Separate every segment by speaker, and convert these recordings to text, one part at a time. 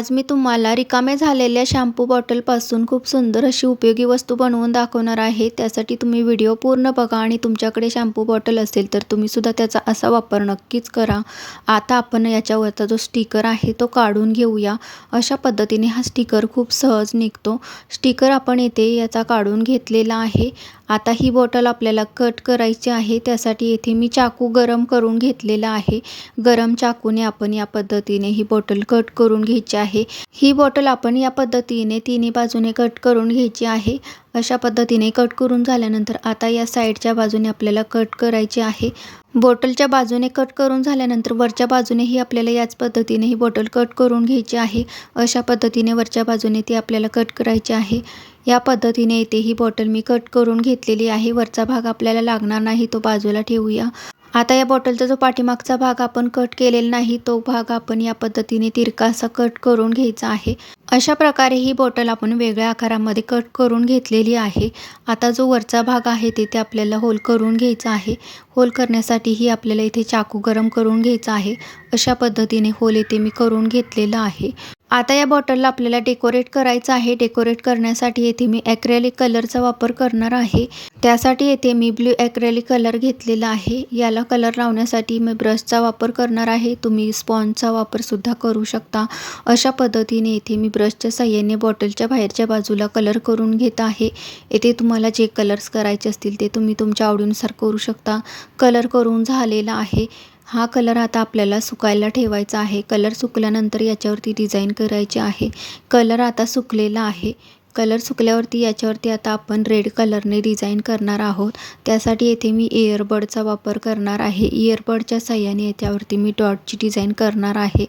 Speaker 1: आज मी तुम्हाला रिकामे झालेल्या शॅम्पू बॉटलपासून खूप सुंदर अशी उपयोगी वस्तू बनवून दाखवणार आहे. त्यासाठी तुम्ही व्हिडिओ पूर्ण बघा आणि तुमच्याकडे शॅम्पू बॉटल असेल तर तुम्हीसुद्धा त्याचा असा वापर नक्कीच करा. आता आपण याच्यावरचा जो स्टिकर आहे तो काढून घेऊया. अशा पद्धतीने हा स्टिकर खूप सहज निघतो. स्टिकर आपण येथे याचा काढून घेतलेला आहे. आता ही बॉटल आपल्याला कट करायची आहे. त्यासाठी येथे मी चाकू गरम करून घेतलेला आहे. गरम चाकूने आपण या पद्धतीने ही बॉटल कट करून घ्यायची आहे. ही बॉटल आपण या पद्धतीने तिन्ही बाजूने कट करून घ्यायची आहे. अशा पद्धतीने कट करून झाल्यानंतर आता या साईडच्या बाजूने आपल्याला कट करायची आहे. बॉटलच्या बाजूने कट करून झाल्यानंतर वरच्या बाजूनेही आपल्याला याच पद्धतीने ही बॉटल कट करून घ्यायची आहे. अशा पद्धतीने वरच्या बाजूने ती आपल्याला कट करायची आहे. या पद्धतीने इथे ही बॉटल मी कट करून घेतलेली आहे. वरचा भाग आपल्याला लागणार नाही तो बाजूला ठेवूया. आता या बॉटलचा जो पाठीमागचा भाग आपण कट केलेला नाही तो भाग आपण या पद्धतीने तिरकासा कट करून घ्यायचा आहे. अशा प्रकारे ही बॉटल आपण वेगळ्या आकारामध्ये कट करून घेतलेली आहे. आता जो वरचा भाग आहे तिथे आपल्याला होल करून घ्यायचा आहे. होल करण्यासाठीही आपल्याला इथे चाकू गरम करून घ्यायचा आहे. अशा पद्धतीने होल इथे मी करून घेतलेलं आहे. आता या बॉटलला आपल्याला डेकोरेट करायचं आहे. डेकोरेट करण्यासाठी येथे मी ॲक्रेलिक कलरचा वापर करणार आहे. त्यासाठी येथे मी ब्ल्यू ॲक्रेलिक कलर घेतलेला आहे. याला कलर लावण्यासाठी मी ब्रशचा वापर करणार आहे. तुम्ही स्पॉन्जचा वापरसुद्धा करू शकता. अशा पद्धतीने येथे मी ब्रशच्या साह्याने बॉटलच्या बाहेरच्या बाजूला कलर करून घेत आहे. येथे तुम्हाला जे कलर्स करायचे असतील ते तुम्ही तुमच्या आवडीनुसार करू शकता. कलर करून झालेला आहे. हा कलर आता आपल्याला सुकायला ठेवायचा आहे. कलर सुकल्यानंतर याच्यावरती डिझाईन करायची आहे. कलर आता सुकलेला आहे. कलर सुकल्यावरती याच्यावरती आता आपण रेड कलरने डिझाईन करणार आहोत. त्यासाठी येथे मी इयरबडचा वापर करणार आहे. इयरबडच्या साह्याने याच्यावरती मी डॉटची डिझाईन करणार आहे.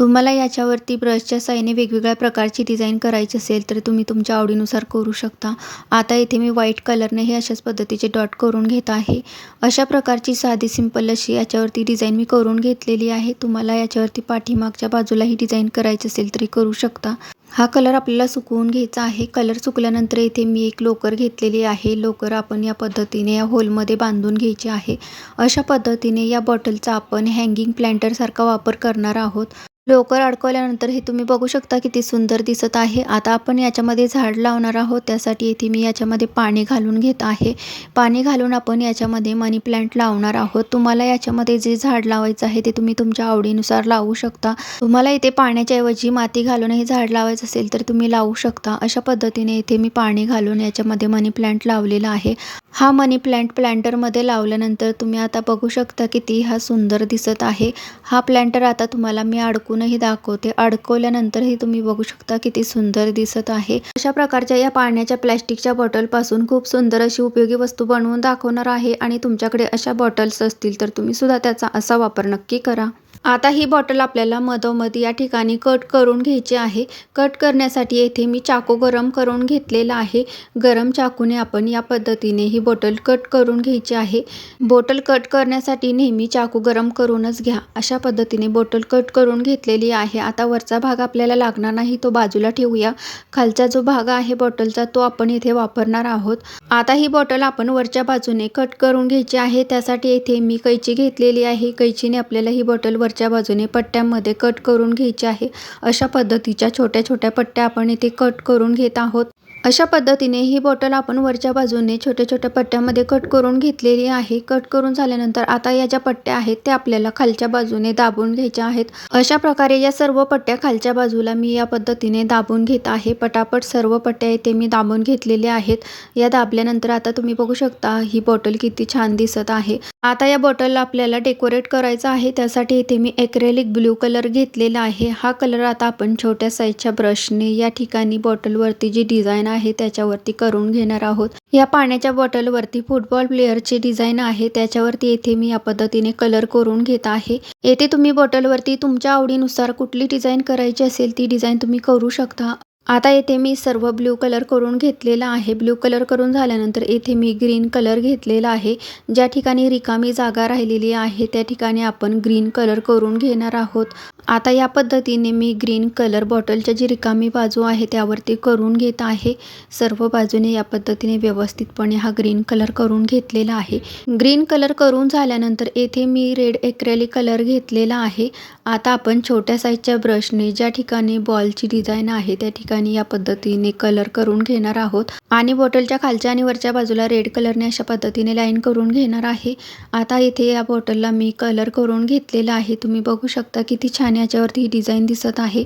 Speaker 1: तुम्हाला याच्यावरती ब्रशच्या साईने वेगवेगळ्या प्रकारची डिझाईन करायची असेल तर तुम्ही तुमच्या आवडीनुसार करू शकता. आता इथे मी व्हाईट कलरने हे अशाच पद्धतीचे डॉट करून घेत आहे. अशा प्रकारची साधी सिंपल अशी याच्यावरती डिझाईन मी करून घेतलेली आहे. तुम्हाला याच्यावरती पाठीमागच्या बाजूलाही डिझाईन करायची असेल तरी करू शकता. हा कलर आपल्याला सुकवून घ्यायचा आहे. कलर सुकल्यानंतर इथे मी एक लोकर घेतलेली आहे. लोकर आपण या पद्धतीने या होलमध्ये बांधून घ्यायची आहे. अशा पद्धतीने या बॉटलचा आपण हँगिंग प्लॅन्टरसारखा वापर करणार आहोत. लोकर अडकवल्यानंतर हे तुम्ही बघू शकता किती सुंदर दिसत आहे. आता आपण याच्यामध्ये झाड लावणार आहोत. त्यासाठी इथे मी याच्यामध्ये पाणी घालून घेत आहे. पाणी घालून आपण याच्यामध्ये मनी प्लांट लावणार आहोत. तुम्हाला याच्यामध्ये जे झाड लावायचं आहे ते तुम्ही तुमच्या आवडीनुसार लावू शकता. तुम्हाला इथे पाण्याच्या ऐवजी माती घालून हे झाड लावायचं असेल तर तुम्ही लावू शकता. अशा पद्धतीने इथे मी पाणी घालून याच्यामध्ये मनी प्लांट लावलेला आहे. हा मनी प्लांट प्लांटरमध्ये लावल्यानंतर तुम्ही आता बघू शकता किती हा सुंदर दिसत आहे. हा प्लांटर आता तुम्हाला मी अडकून अडकूनही दाखवते. अडकवल्यानंतरही तुम्ही बघू शकता किती सुंदर दिसत आहे. अशा प्रकारच्या या पाण्याच्या प्लॅस्टिकच्या बॉटलपासून खूप सुंदर अशी उपयोगी वस्तू बनवून दाखवणार आहे आणि तुमच्याकडे अशा बॉटल्स असतील तर तुम्ही सुद्धा त्याचा असा वापर नक्की करा. आता ही बॉटल आपल्याला मधोमध या ठिकाणी कट करून घ्यायची आहे. कट करण्यासाठी येथे मी चाकू गरम करून घेतलेला आहे. गरम चाकूने आपण या पद्धतीने ही बॉटल कट करून घ्यायची आहे. बॉटल कट करण्यासाठी नेहमी चाकू गरम करूनच घ्या. अशा पद्धतीने बॉटल कट करून घेतलेली आहे. आता वरचा भाग आपल्याला लागणार नाही तो बाजूला ठेवूया. खालचा जो भाग आहे बॉटलचा तो आपण येथे वापरणार आहोत. आता ही बॉटल आपण वरच्या बाजूने कट करून घ्यायची आहे. त्यासाठी येथे मी कैची घेतलेली आहे. कैचीने आपल्याला ही बॉटल वरच्या बाजूने पट्ट्यामध्ये कट करून घ्यायचे आहे. अशा पद्धतीच्या छोट्या छोट्या पट्ट्या आपण इथे कट करून घेत आहोत. अशा पद्धतीने ही बॉटल आपण वरच्या बाजूने छोट्या छोट्या पट्ट्यामध्ये कट करून घेतलेली आहे. कट करून झाल्यानंतर आता या ज्या पट्ट्या आहेत त्या आपल्याला खालच्या बाजूने दाबून घ्यायच्या आहेत. अशा प्रकारे या सर्व पट्ट्या खालच्या बाजूला मी या पद्धतीने दाबून घेत आहे. पटापट सर्व पट्ट्या इथे मी दाबून घेतलेल्या आहेत. या दाबल्यानंतर आता तुम्ही बघू शकता ही बॉटल किती छान दिसत आहे. आता या बॉटलला आपल्याला डेकोरेट करायचं आहे. त्यासाठी इथे मी एक्रेलिक ब्ल्यू कलर घेतलेला आहे. हा कलर आता आपण छोट्या साईजच्या ब्रशने या ठिकाणी बॉटलवरती जी डिझाईन आहे त्याच्यावरती करून घेणार आहोत. या पाण्याच्या बॉटलवरती फुटबॉल प्लेअरची डिझाईन आहे. त्याच्यावरती येथे मी या पद्धतीने कलर करून घेत आहे. येथे तुम्ही बॉटलवरती तुमच्या आवडीनुसार कुठली डिझाईन करायची असेल ती डिझाईन तुम्ही करू शकता. आता येथे मी सर्व ब्ल्यू कलर करून घेतलेला आहे. ब्ल्यू कलर करून झाल्यानंतर येथे मी ग्रीन कलर घेतलेला आहे. ज्या ठिकाणी रिकामी जागा राहिलेली आहे त्या ठिकाणी आपण ग्रीन कलर करून घेणार आहोत. आता या पद्धतीने मी ग्रीन कलर बॉटलच्या जी रिकामी बाजू आहे त्यावरती करून घेत आहे. सर्व बाजूने या पद्धतीने व्यवस्थितपणे हा ग्रीन कलर करून घेतलेला आहे. ग्रीन कलर करून झाल्यानंतर येथे मी रेड एक्रेली कलर घेतलेला आहे. आता आपण छोट्या साईजच्या ब्रशने ज्या ठिकाणी बॉलची डिझाईन आहे त्या ठिकाणी या पद्धतीने कलर करून घेणार आहोत. आणि बॉटलच्या खालच्या आणि वरच्या बाजूला रेड कलरने अशा पद्धतीने लाईन करून घेणार आहे. आता इथे या बॉटलला मी कलर करून घेतलेला आहे. तुम्ही बघू शकता किती छान याच्यावरती ही डिझाईन दिसत आहे.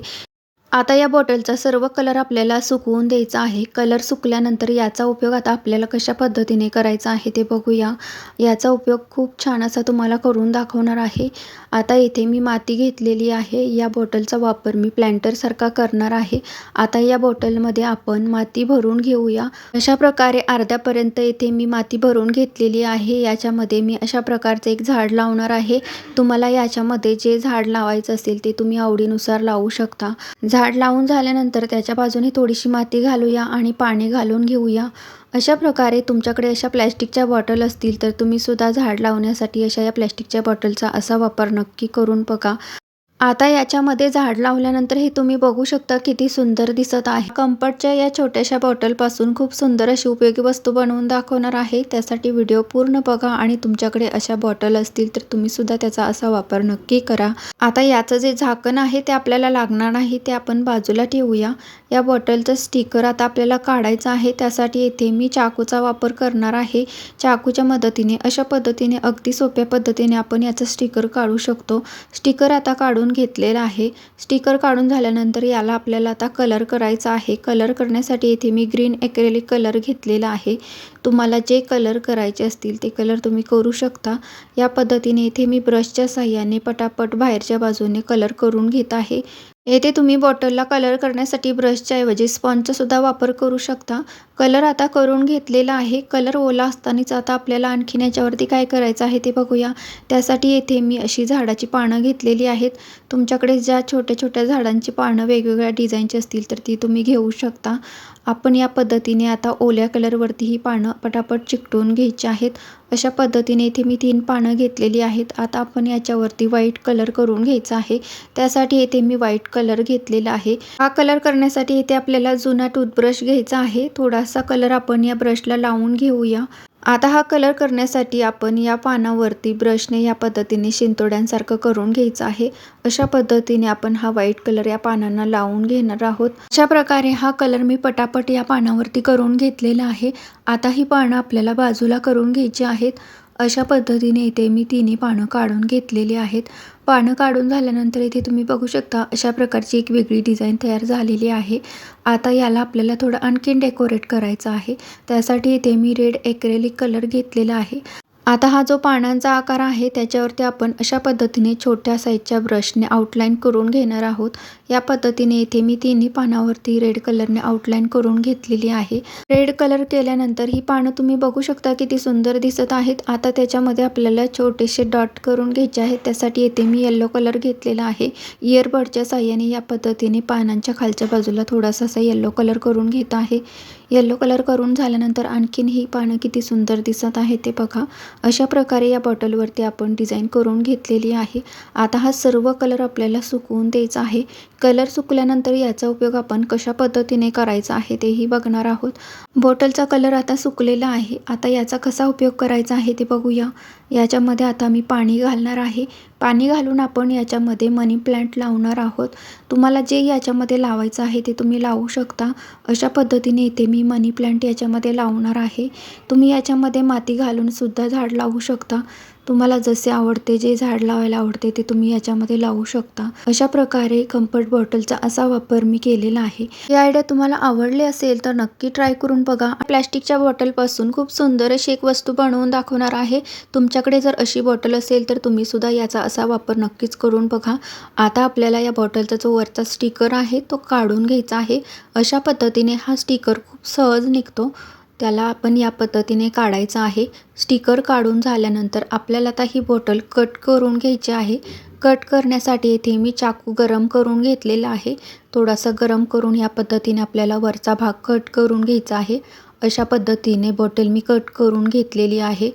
Speaker 1: आता या बॉटलचा सर्व कलर आपल्याला सुकवून द्यायचा आहे. कलर सुकल्यानंतर याचा उपयोग आता आपल्याला कशा पद्धतीने करायचा आहे ते बघूया. याचा उपयोग खूप छान असा तुम्हाला करून दाखवणार आहे. आता येथे मी माती घेतलेली आहे. या बॉटलचा वापर मी प्लॅन्टरसारखा करणार आहे. आता या बॉटलमध्ये आपण माती भरून घेऊया. अशा प्रकारे अर्ध्यापर्यंत येथे मी माती भरून घेतलेली आहे. याच्यामध्ये मी अशा प्रकारचे एक झाड लावणार आहे. तुम्हाला याच्यामध्ये जे झाड लावायचं असेल ते तुम्ही आवडीनुसार लावू शकता. झाड झाड लावून झाल्यानंतर त्याच्या बाजूने थोडीशी माती घालूया आणि पाणी घालून घेऊया. अशा प्रकारे तुमच्याकडे अशा प्लॅस्टिकच्या बॉटल असतील तर तुम्ही सुद्धा झाड लावण्यासाठी अशा या प्लॅस्टिकच्या बॉटलचा असा वापर नक्की करून बघा. आता याच्यामध्ये झाड लावल्यानंतर हे तुम्ही बघू शकता किती सुंदर दिसत आहे. कम्फर्टच्या या छोट्याशा बॉटलपासून खूप सुंदर अशी उपयोगी वस्तू बनवून दाखवणार आहे. त्यासाठी व्हिडिओ पूर्ण बघा आणि तुमच्याकडे अशा बॉटल असतील तर तुम्ही सुद्धा त्याचा असा वापर नक्की करा. आता याचं जे झाकण आहे ते आपल्याला लागणार नाही ते आपण बाजूला ठेवूया. या बॉटलचं स्टिकर आता आपल्याला काढायचं आहे. त्यासाठी येथे मी चाकूचा वापर करणार आहे. चाकूच्या मदतीने अशा पद्धतीने अगदी सोप्या पद्धतीने आपण याचं स्टिकर काढू शकतो. स्टिकर आता काढून घेतलेला आहे. स्टिकर काढून झाल्यानंतर याला आपल्याला आता कलर करायचा आहे. कलर करण्यासाठी इथे मी ग्रीन एक्रेलिक कलर घेतलेला आहे. तुम्हाला जे कलर करायचे असतील ते कलर तुम्ही करू शकता. या पद्धतीने इथे मी ब्रशच्या साह्याने पटापट बाहेरच्या बाजूने कलर करून घेत आहे. येथे तुम्ही बॉटलला कलर करण्यासाठी ब्रशच्या ऐवजी स्पॉनचा सुद्धा वापर करू शकता. कलर आता करून घेतलेला आहे. कलर ओला असतानाच आता आपल्याला आणखीन याच्यावरती काय करायचं आहे ते बघूया. त्यासाठी येथे मी अशी झाडाची पानं घेतलेली आहेत. तुमच्याकडे ज्या छोट्या छोट्या झाडांची पानं वेगवेगळ्या डिझाईनची असतील तर ती तुम्ही घेऊ शकता. आपण या पद्धतीने आता ओल्या कलरवरती ही पानं पटापट चिकटून घ्यायची आहेत. अशा पद्धतीने इथे मी तीन पानं घेतलेली आहेत. आता आपण याच्यावरती व्हाईट कलर करून घ्यायचा आहे. त्यासाठी येथे मी व्हाईट कलर घेतलेला आहे. हा कलर करण्यासाठी इथे आपल्याला जुना टूथब्रश घ्यायचा आहे. थोडासा कलर आपण या ब्रशला लावून घेऊया. आता हा कलर करण्यासाठी आपण या पानावरती ब्रशने या पद्धतीने शिंतोड्यांसारखं करून घ्यायचं आहे. अशा पद्धतीने आपण हा व्हाईट कलर या पानांना लावून घेणार आहोत. अशा प्रकारे हा कलर मी पटापट या पानावरती करून घेतलेला आहे. आता ही पानं आपल्याला बाजूला करून घ्यायची आहेत. अशा पद्धतीने इथे मी तिन्ही पानं काढून घेतलेली आहेत. पानं काढून झाल्यानंतर इथे तुम्ही बघू शकता अशा प्रकारची एक वेगळी डिझाईन तयार झालेली आहे. आता याला आपल्याला थोडं आणखीन डेकोरेट करायचं आहे. त्यासाठी इथे मी रेड एक्रेलिक कलर घेतलेला आहे. आता हा जो पानांचा आकार आहे त्याच्यावरती आपण अशा पद्धतीने छोट्या साईजच्या ब्रशने आउटलाईन करून घेणार आहोत. या पद्धतीने इथे मी तिन्ही पानावरती रेड कलरने आउटलाईन करून घेतलेली आहे. रेड कलर केल्यानंतर ही पानं तुम्ही बघू शकता किती सुंदर दिसत आहेत. आता त्याच्यामध्ये आपल्याला छोटेसे डॉट करून घ्यायचे आहेत. त्यासाठी येथे मी येल्लो कलर घेतलेला आहे. इयरबडच्या साह्याने या पद्धतीने पानांच्या खालच्या बाजूला थोडासा असा येल्लो कलर करून घेत आहे. येल्लो कलर करून झाल्यानंतर आणखीन ही पानं किती सुंदर दिसत आहे ते बघा. अशा प्रकारे या बॉटलवरती आपण डिझाईन करून घेतलेली आहे. आता हा सर्व कलर आपल्याला सुकवून द्यायचा आहे. कलर सुकल्यानंतर याचा उपयोग आपण कशा पद्धतीने करायचा आहे तेही बघणार आहोत. बॉटलचा कलर आता सुकलेला आहे. आता याचा कसा उपयोग करायचा आहे ते बघूया. याच्यामध्ये आता मी पाणी घालणार आहे. पाणी घालून आपण याच्यामध्ये मनी प्लांट लावणार आहोत. तुम्हाला जे याच्यामध्ये लावायचं आहे ते तुम्ही लावू शकता. अशा पद्धतीने इथे मी मनी प्लांट याच्यामध्ये लावणार आहे. तुम्ही याच्यामध्ये माती घालूनसुद्धा झाड लावू शकता. तुम्हाला जसे आवडते जे झाड लावायला आवडते ते तुम्ही याच्यामध्ये लावू शकता. अशा प्रकारे कम्फर्ट बॉटलचा असा वापर मी केलेला आहे. ही आयडिया तुम्हाला आवडली असेल तर नक्की ट्राय करून बघा. प्लॅस्टिकच्या बॉटलपासून खूप सुंदर अशी एक वस्तू बनवून दाखवणार आहे. तुमच्याकडे जर अशी बॉटल असेल तर तुम्ही सुद्धा याचा असा वापर नक्कीच करून बघा. आता आपल्याला या बॉटलचा जो वरचा स्टिकर आहे तो काढून घ्यायचा आहे. अशा पद्धतीने हा स्टिकर खूप सहज निघतो. त्याला आपण या पद्धतीने काढायचं आहे. स्टिकर काढून झाल्यानंतर आपल्याला आता ही बॉटल कट करून घ्यायची आहे. कट करण्यासाठी येथे मी चाकू गरम करून घेतलेला आहे. थोडासा गरम करून या पद्धतीने आपल्याला वरचा भाग कट करून घ्यायचा आहे. अशा पद्धतीने बॉटल मी कट करून घेतलेली आहे.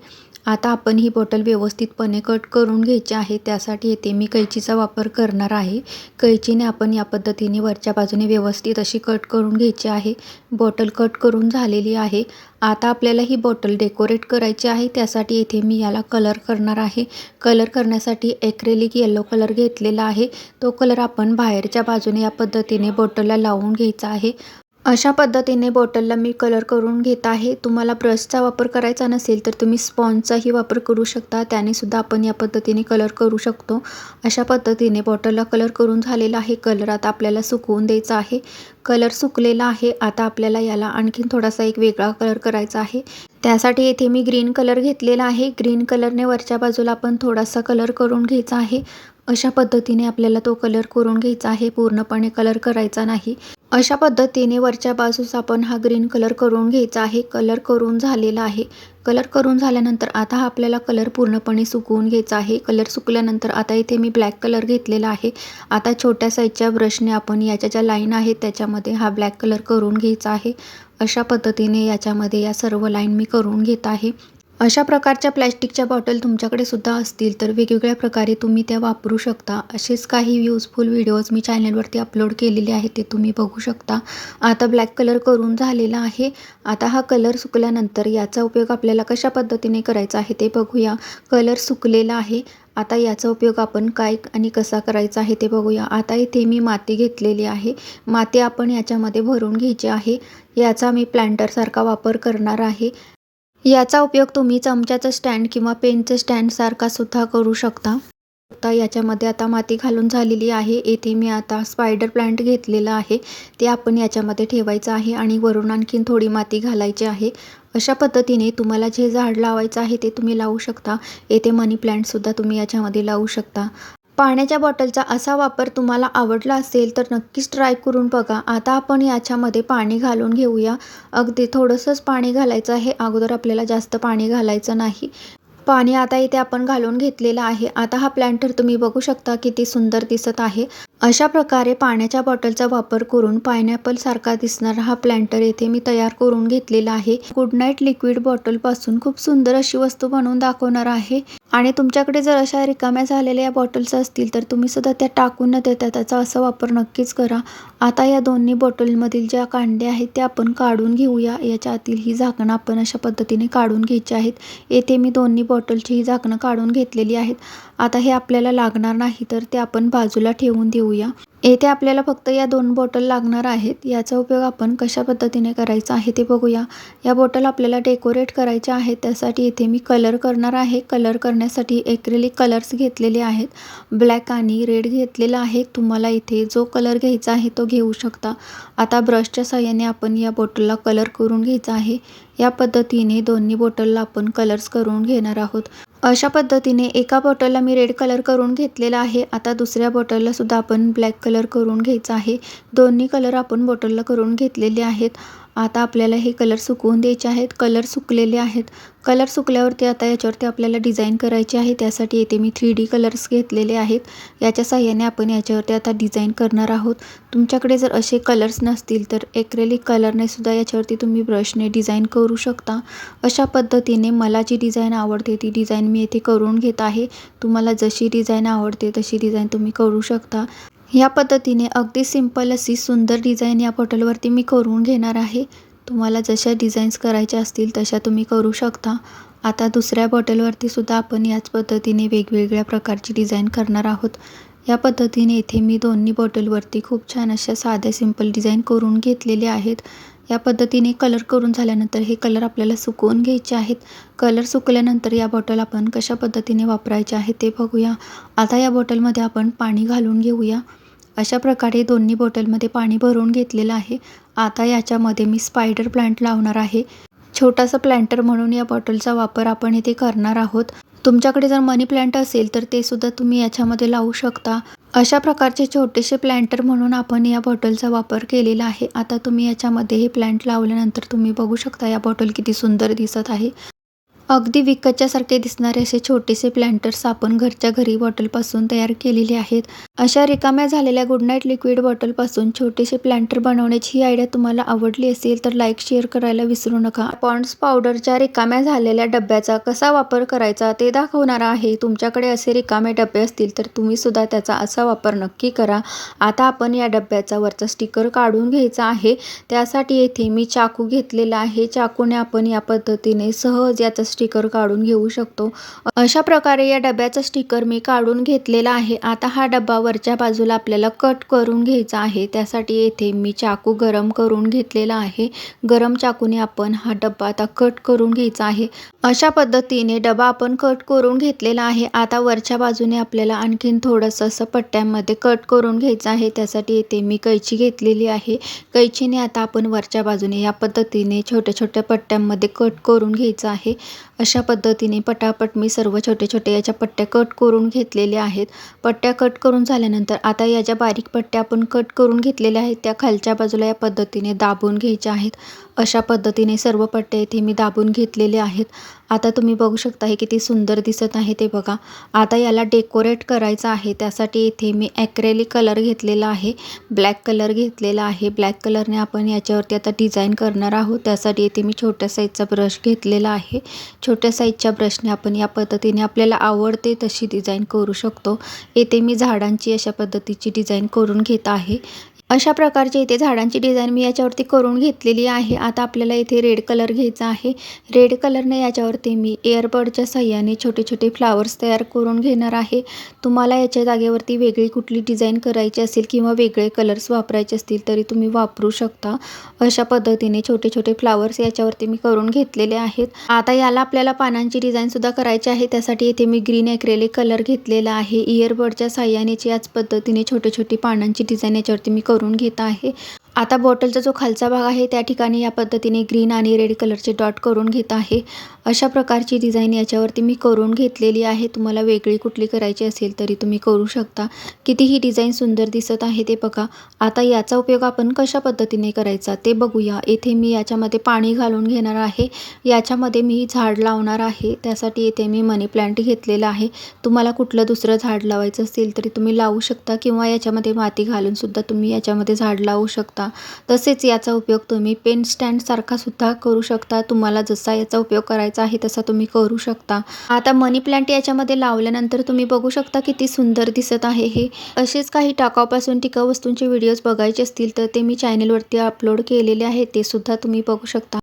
Speaker 1: आता आपण ही बॉटल व्यवस्थितपणे कट करून घ्यायची आहे. त्यासाठी येथे मी कैचीचा वापर करणार आहे. कैचीने आपण या पद्धतीने वरच्या बाजूने व्यवस्थित अशी कट करून घ्यायची आहे. बॉटल कट करून झालेली आहे. आता आपल्याला ही बॉटल डेकोरेट करायची आहे. त्यासाठी येथे मी याला कलर करणार आहे. कलर करण्यासाठी एक्रेलिक येलो कलर घेतलेला आहे. तो कलर आपण बाहेरच्या बाजूने या पद्धतीने बॉटलला लावून घ्यायचा आहे. अशा पद्धतीने बॉटलला मी कलर करून घेत आहे. तुम्हाला ब्रशचा वापर करायचा नसेल तर तुम्ही स्पॉन्जचाही वापर करू शकता. त्याने सुद्धा आपण या पद्धतीने कलर करू शकतो. अशा पद्धतीने बॉटलला कलर करून झालेला आहे. कलर आता आपल्याला सुकवून द्यायचा आहे. कलर सुकलेला आहे. आता आपल्याला याला आणखीन थोडासा एक वेगळा कलर करायचा आहे. त्यासाठी येथे मी ग्रीन कलर घेतलेला आहे. ग्रीन कलरने वरच्या बाजूला आपण थोडासा कलर करून घ्यायचा आहे. अशा पद्धतीने आपल्याला तो कलर करून घ्यायचा आहे. पूर्णपणे कलर करायचा नाही. अशा पद्धतीने वरच्या बाजूस आपण हा ग्रीन कलर करून घ्यायचा आहे. कलर करून झालेला आहे. कलर करून झाल्यानंतर आता हा आपल्याला कलर पूर्णपणे सुकवून घ्यायचा आहे. कलर सुकल्यानंतर आता इथे मी ब्लॅक कलर घेतलेला आहे. आता छोट्या साईजच्या ब्रशने आपण याच्या ज्या लाईन आहेत त्याच्यामध्ये हा ब्लॅक कलर करून घ्यायचा आहे. अशा पद्धतीने याच्यामध्ये या सर्व लाईन मी करून घेत आहे. अशा प्रकारच्या प्लॅस्टिकच्या बॉटल तुमच्याकडे सुद्धा असतील तर वेगवेगळ्या प्रकारे तुम्ही त्या वापरू शकता. असेच काही यूजफुल व्हिडिओज मी चॅनलवरती अपलोड केलेले आहेत ते तुम्ही बघू शकता. आता ब्लॅक कलर करून झालेला आहे. आता हा कलर सुकल्यानंतर याचा उपयोग आपल्याला कशा पद्धतीने करायचा आहे ते बघूया. कलर सुकलेला आहे. आता याचा उपयोग आपण काय आणि कसा करायचा आहे ते बघूया. आता इथे मी माती घेतलेली आहे. माती आपण याच्यामध्ये भरून घ्यायची आहे. याचा मी प्लॅन्टरसारखा वापर करणार आहे. याचा उपयोग तुम्ही चमच्याचं स्टँड किंवा पेनचं स्टँडसारखा सुद्धा करू शकता. आता याच्यामध्ये आता माती घालून झालेली आहे. येथे मी आता स्पायडर प्लांट घेतलेला आहे. ते आपण याच्यामध्ये ठेवायचं आहे आणि वरून आणखीन थोडी माती घालायची आहे. अशा पद्धतीने तुम्हाला जे झाड लावायचं आहे ते तुम्ही लावू शकता. येथे मनी प्लांटसुद्धा तुम्ही याच्यामध्ये लावू शकता. पाण्याच्या बॉटलचा असा वापर तुम्हाला आवडला असेल तर नक्कीच ट्राय करून बघा. आता आपण याच्यामध्ये पाणी घालून घेऊया. अगदी थोडंसंच पाणी घालायचं आहे. अगोदर आपल्याला जास्त पाणी घालायचं नाही. पाणी आता इथे आपण घालून घेतलेलं आहे. आता हा प्लॅन्टर तुम्ही बघू शकता किती सुंदर दिसत आहे. अशा प्रकारे पाण्याच्या बॉटलचा वापर करून पायनॅपल सारखा दिसणारा हा प्लॅन्टर येथे मी तयार करून घेतलेला आहे. गुड नाईट लिक्विड बॉटलपासून खूप सुंदर अशी वस्तू बनवून दाखवणार आहे. आणि तुमच्याकडे जर अशा रिकाम्या झालेल्या या बॉटल्स असतील तर तुम्ही सुद्धा त्या टाकून न देता त्याचा असा वापर नक्कीच करा. आता या दोन्ही बॉटलमधील ज्या कांड्या आहेत त्या आपण काढून घेऊया. याच्यातील ही झाकणं आपण अशा पद्धतीने काढून घ्यायची आहेत. येथे मी दोन्ही बॉटलची ही झाकणं काढून घेतलेली आहेत. आता हे आपल्याला लागणार नाही तर ते आपण बाजूला ठेवून देऊया. येथे आपल्याला फक्त या दोन बॉटल लागणार आहेत. याचा उपयोग आपण कशा पद्धतीने करायचा आहे ते बघूया. या बॉटल आपल्याला डेकोरेट करायच्या आहेत. त्यासाठी इथे मी कलर करणार आहे. कलर करण्यासाठी एक्रेलिक कलर्स घेतलेले आहेत. ब्लॅक आणि रेड घेतलेला आहे. तुम्हाला इथे जो कलर घ्यायचा आहे तो घेऊ शकता. आता ब्रशच्या साह्याने आपण या बॉटलला कलर करून घ्यायचा आहे. या पद्धतीने दोन्ही बॉटलला आपण कलर्स करून घेणार आहोत. अशा पद्धतीने एका बॉटलला मी रेड कलर करून घेतलेला आहे. आता दुसऱ्या बॉटललासुद्धा आपण ब्लॅक कलर कलर करून घ्यायचा आहे. दोन्ही कलर आपण बॉटलला करून घेतलेले आहेत. आता आपल्याला हे कलर सुकवून द्यायचे आहेत. कलर सुकलेले आहेत. कलर सुकल्यावरती आता याच्यावरती आपल्याला डिझाईन करायची आहे. त्यासाठी येथे मी थ्री डी कलर्स घेतलेले आहेत. याच्या साह्याने आपण याच्यावरती आता डिझाईन करणार आहोत. तुमच्याकडे जर असे कलर्स नसतील तर एक्रेलिक कलरने सुद्धा याच्यावरती तुम्ही ब्रशने डिझाईन करू शकता. अशा पद्धतीने मला जी डिझाईन आवडते ती डिझाईन मी येथे करून घेत आहे. तुम्हाला जशी डिझाईन आवडते तशी डिझाईन तुम्ही करू शकता. या पद्धतीने अगदी सिंपल अशी सुंदर डिझाईन या बॉटलवरती मी करून घेणार आहे. तुम्हाला जशा डिझाईन्स करायच्या असतील तशा तुम्ही करू शकता. आता दुसऱ्या बॉटलवरती सुद्धा आपण याच पद्धतीने वेगवेगळ्या प्रकारची डिझाईन करणार आहोत. या पद्धतीने इथे मी दोन्ही बॉटलवरती खूप छान अशा साध्या सिंपल डिझाईन करून घेतलेले आहेत. या पद्धतीने कलर करून झाल्यानंतर हे कलर आपल्याला सुकवून घ्यायचे आहेत. कलर सुकल्यानंतर या बॉटल आपण कशा पद्धतीने वापरायचे आहे ते बघूया. आता या बॉटलमध्ये आपण पाणी घालून घेऊया. अशा प्रकारे दोन्ही बॉटलमध्ये पाणी भरून घेतलेलं आहे. आता याच्यामध्ये मी स्पायडर प्लांट लावणार आहे. छोटासा प्लांटर म्हणून या बॉटलचा वापर आपण इथे करणार आहोत. तुमच्याकडे जर मनी प्लांट असेल तर ते सुद्धा तुम्ही याच्यामध्ये लावू शकता. अशा प्रकारचे छोटेसे प्लॅन्टर म्हणून आपण या बॉटलचा वापर केलेला आहे. आता तुम्ही याच्यामध्ये हे प्लॅन्ट लावल्यानंतर तुम्ही बघू शकता या बॉटल किती सुंदर दिसत आहे. अगदी विकतच्यासारखे दिसणारे असे छोटेसे प्लॅन्टर्स आपण घरच्या घरी बॉटलपासून तयार केलेले आहेत. अशा रिकाम्या झालेल्या गुड नाईट लिक्विड बॉटलपासून छोटेसे प्लॅन्टर बनवण्याची ही आयडिया तुम्हाला आवडली असेल तर लाईक शेअर करायला विसरू नका. पॉन्ड्स पावडरच्या रिकाम्या झालेल्या डब्याचा कसा वापर करायचा ते दाखवणार आहे. तुमच्याकडे असे रिकामे डबे असतील तर तुम्ही सुद्धा त्याचा असा वापर नक्की करा. आता आपण या डब्याचा वरचा स्टिकर काढून घ्यायचा आहे. त्यासाठी येथे मी चाकू घेतलेला आहे. चाकूने आपण या पद्धतीने सहज याचा स्टिकर काढून घेऊ शकतो. अशा प्रकारे या डब्याचा स्टिकर मी काढून घेतलेला आहे. आता हा डब्बा वरच्या बाजूला आपल्याला कट करून घ्यायचा आहे. त्यासाठी येथे मी चाकू गरम करून घेतलेला आहे. गरम चाकूने आपण हा डब्बा आता कट करून घ्यायचा आहे. अशा पद्धतीने डबा आपण कट करून घेतलेला आहे. आता वरच्या बाजूने आपल्याला आणखीन थोडंसं असं पट्ट्यांमध्ये कट करून घ्यायचं आहे. त्यासाठी येथे मी कैची घेतलेली आहे. कैचीने आता आपण वरच्या बाजूने या पद्धतीने छोट्या छोट्या पट्ट्यांमध्ये कट करून घ्यायचं आहे. अशा पद्धतीने पटापट मी सर्व छोटे छोटे याच्या पट्ट्या कट करून घेतलेल्या आहेत. पट्ट्या कट करून झाल्यानंतर आता या ज्या बारीक पट्ट्या आपण कट करून घेतलेल्या आहेत त्या खालच्या बाजूला या पद्धतीने दाबून घ्यायच्या आहेत. अशा पद्धतीने सर्व पट्टे इथे मी दाबून घेतलेले आहेत. आता तुम्ही बघू शकता हे किती सुंदर दिसत आहे ते बघा. आता याला डेकोरेट करायचं आहे. त्यासाठी इथे मी ॲक्रेलिक कलर घेतलेला आहे. ब्लॅक कलर घेतलेला आहे. ब्लॅक कलरने आपण याच्यावरती आता डिझाईन करणार आहोत. त्यासाठी इथे मी छोट्या साईजचा ब्रश घेतलेला आहे. छोट्या साईजच्या ब्रशने आपण या पद्धतीने आपल्याला आवडते तशी डिझाईन करू शकतो. येथे मी झाडांची अशा पद्धतीची डिझाईन करून घेत आहे. अशा प्रकारची इथे झाडांची डिझाईन मी याच्यावरती करून घेतलेली आहे. आता आपल्याला इथे रेड कलर घ्यायचा आहे. रेड कलरने याच्यावरती मी एअरबडच्या सहाय्याने छोटे छोटे फ्लावर्स तयार करून घेणार आहे. तुम्हाला याच्या जागेवरती वेगळी कुठली डिझाईन करायची असेल किंवा वेगळे कलर्स वापरायचे असतील तरी तुम्ही वापरू शकता. अशा पद्धतीने छोटे छोटे फ्लावर्स याच्यावरती मी करून घेतलेले आहेत. आता याला आपल्याला पानांची डिझाईनसुद्धा करायची आहे. त्यासाठी इथे मी ग्रीन ॲक्रेलिक कलर घेतलेला आहे. इयरबडच्या सहाय्यानेची याच पद्धतीने छोटे छोटी पानांची डिझाईन याच्यावरती मी करू करून घेत आहे. आता बॉटलचा जो खालचा भाग आहे त्या ठिकाणी या पद्धतीने ग्रीन आणि रेड कलरचे डॉट करून घेत आहे. अशा प्रकारची डिझाईन याच्यावरती मी करून घेतलेली आहे. तुम्हाला वेगळी कुठली करायची असेल तरी तुम्ही करू शकता. किती ही डिझाईन सुंदर दिसत आहे ते बघा. आता याचा उपयोग आपण कशा पद्धतीने करायचा ते बघूया. येथे मी याच्यामध्ये पाणी घालून घेणार आहे. याच्यामध्ये मी झाड लावणार आहे. त्यासाठी येथे मी मनी प्लांट घेतलेला आहे. तुम्हाला कुठलं दुसरं झाड लावायचं असेल तरी तुम्ही लावू शकता किंवा याच्यामध्ये माती घालूनसुद्धा तुम्ही याच्यामध्ये झाड लावू शकता. तसेच याचा उपयोग तुम्ही पेन स्टँडसारखा सुद्धा करू शकता. तुम्हाला जसा याचा उपयोग करायचा आहे तसा तुम्ही करू शकता. आता मनी प्लांट याच्यामध्ये लावल्यानंतर तुम्ही बघू शकता किती सुंदर दिसत आहे हे. असेच काही टाकावपासून टिकाऊ वस्तूंचे व्हिडिओज बघायचे असतील तर ते मी चॅनलवरती अपलोड केलेले आहे. ते सुद्धा तुम्ही बघू शकता.